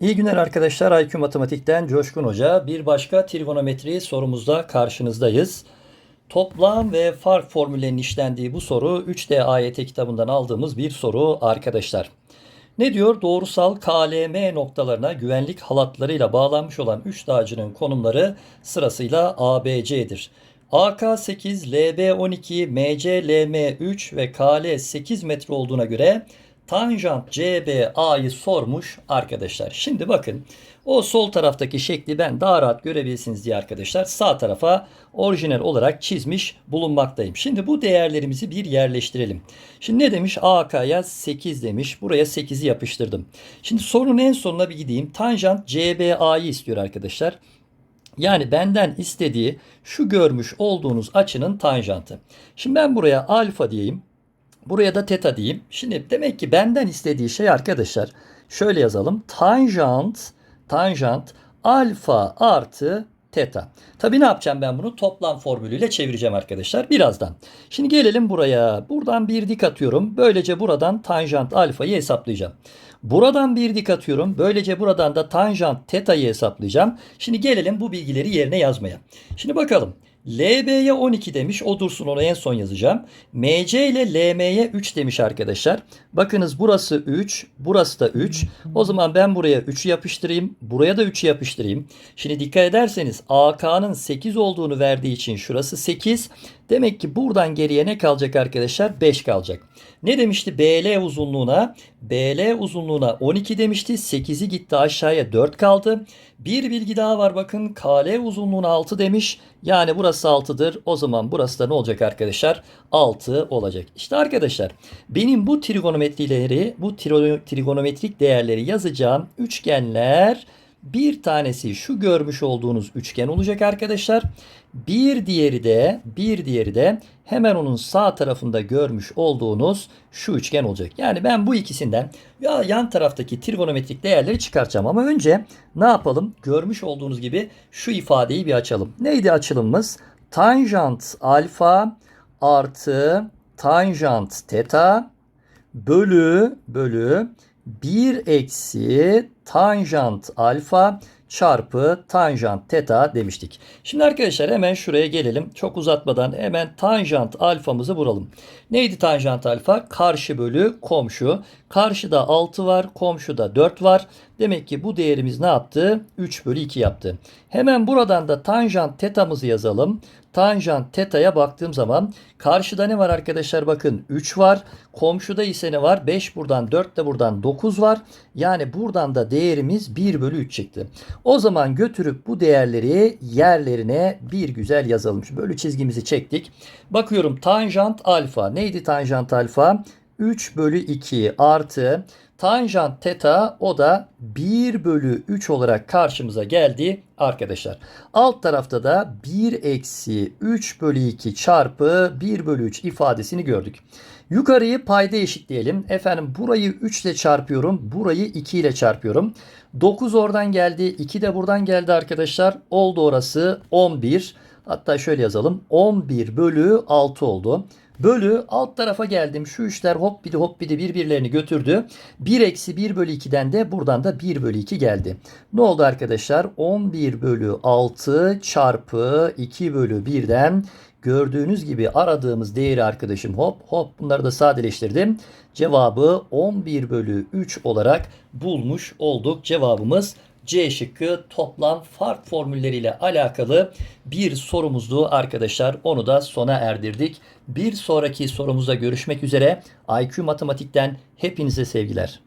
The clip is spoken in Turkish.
İyi günler arkadaşlar. IQ Matematik'ten Coşkun Hoca. Bir başka trigonometri sorumuzda karşınızdayız. Toplam ve fark formüllerinin işlendiği bu soru 3D AYT kitabından aldığımız bir soru arkadaşlar. Ne diyor? Doğrusal KLM noktalarına güvenlik halatlarıyla bağlanmış olan 3 dağcının konumları sırasıyla ABC'dir. AK 8, LB 12, MC, LM 3 ve KL 8 metre olduğuna göre tanjant CBA'yı sormuş arkadaşlar. Şimdi bakın o sol taraftaki şekli ben daha rahat görebilirsiniz diye arkadaşlar sağ tarafa orijinal olarak çizmiş bulunmaktayım. Şimdi bu değerlerimizi bir yerleştirelim. Şimdi ne demiş? AK'ya 8 demiş. Buraya 8'i yapıştırdım. Şimdi sorunun en sonuna bir gideyim. Tanjant CBA'yı istiyor arkadaşlar. Yani benden istediği şu görmüş olduğunuz açının tanjantı. Şimdi ben buraya alfa diyeyim. Buraya da teta diyeyim. Şimdi demek ki benden istediği şey arkadaşlar şöyle yazalım. Tanjant, tanjant alfa artı teta. Tabii ne yapacağım ben bunu? Toplam formülüyle çevireceğim arkadaşlar birazdan. Şimdi gelelim buraya. Buradan bir dik atıyorum. Böylece buradan tanjant alfayı hesaplayacağım. Buradan bir dik atıyorum. Böylece buradan da tanjant teta'yı hesaplayacağım. Şimdi gelelim bu bilgileri yerine yazmaya. Şimdi bakalım. LB'ye 12 demiş. O dursun onu en son yazacağım. MC ile LM'ye 3 demiş arkadaşlar. Bakınız burası 3. Burası da 3. O zaman ben buraya 3'ü yapıştırayım. Buraya da 3'ü yapıştırayım. Şimdi dikkat ederseniz AK'nın 8 olduğunu verdiği için şurası 8. Demek ki buradan geriye ne kalacak arkadaşlar? 5 kalacak. Ne demişti? BL uzunluğuna BL uzunluğuna 12 demişti. 8'i gitti aşağıya 4 kaldı. Bir bilgi daha var bakın. KL uzunluğuna 6 demiş. Yani burası 6'dır. O zaman burası da ne olacak arkadaşlar? 6 olacak. İşte arkadaşlar benim bu trigonometrileri, bu tri- trigonometrik değerleri yazacağım üçgenler bir tanesi şu görmüş olduğunuz üçgen olacak arkadaşlar. Bir diğeri de bir diğeri de hemen onun sağ tarafında görmüş olduğunuz şu üçgen olacak. Yani ben bu ikisinden ya yan taraftaki trigonometrik değerleri çıkartacağım ama önce ne yapalım? Görmüş olduğunuz gibi şu ifadeyi bir açalım. Neydi açılımımız? Tanjant alfa artı tanjant teta bölü bölü 1 eksi tanjant alfa çarpı tanjant teta demiştik. Şimdi arkadaşlar hemen şuraya gelelim. Çok uzatmadan hemen tanjant alfamızı vuralım. Neydi tanjant alfa? Karşı bölü komşu. Karşıda 6 var, komşuda 4 var. Demek ki bu değerimiz ne yaptı? 3 bölü 2 yaptı. Hemen buradan da tanjant tetamızı yazalım. Tanjant teta'ya baktığım zaman karşıda ne var arkadaşlar? Bakın 3 var. Komşuda ise ne var? 5 buradan 4 de buradan 9 var. Yani buradan da değerimiz 1 bölü 3 çıktı. O zaman götürüp bu değerleri yerlerine bir güzel yazalım. Şu Böyle çizgimizi çektik. Bakıyorum tanjant alfa. Neydi tanjant alfa? 3 bölü 2 artı tanjant teta o da 1 bölü 3 olarak karşımıza geldi arkadaşlar. Alt tarafta da 1 eksi 3 bölü 2 çarpı 1 bölü 3 ifadesini gördük. Yukarıyı payda eşitleyelim. Efendim burayı 3 ile çarpıyorum. Burayı 2 ile çarpıyorum. 9 oradan geldi. 2 de buradan geldi arkadaşlar. Oldu orası 11. Hatta şöyle yazalım. 11 bölü 6 oldu. Bölü alt tarafa geldim. Şu üçler hop bidi hop bidi birbirlerini götürdü. 1 eksi 1 bölü 2'den de buradan da 1 bölü 2 geldi. Ne oldu arkadaşlar? 11 bölü 6 çarpı 2 bölü 1'den gördüğünüz gibi aradığımız değeri arkadaşım hop hop bunları da sadeleştirdim. Cevabı 11 bölü 3 olarak bulmuş olduk. Cevabımız C şıkkı toplam fark formülleriyle alakalı bir sorumuzdu arkadaşlar. Onu da sona erdirdik. Bir sonraki sorumuzda görüşmek üzere. IQ Matematik'ten hepinize sevgiler.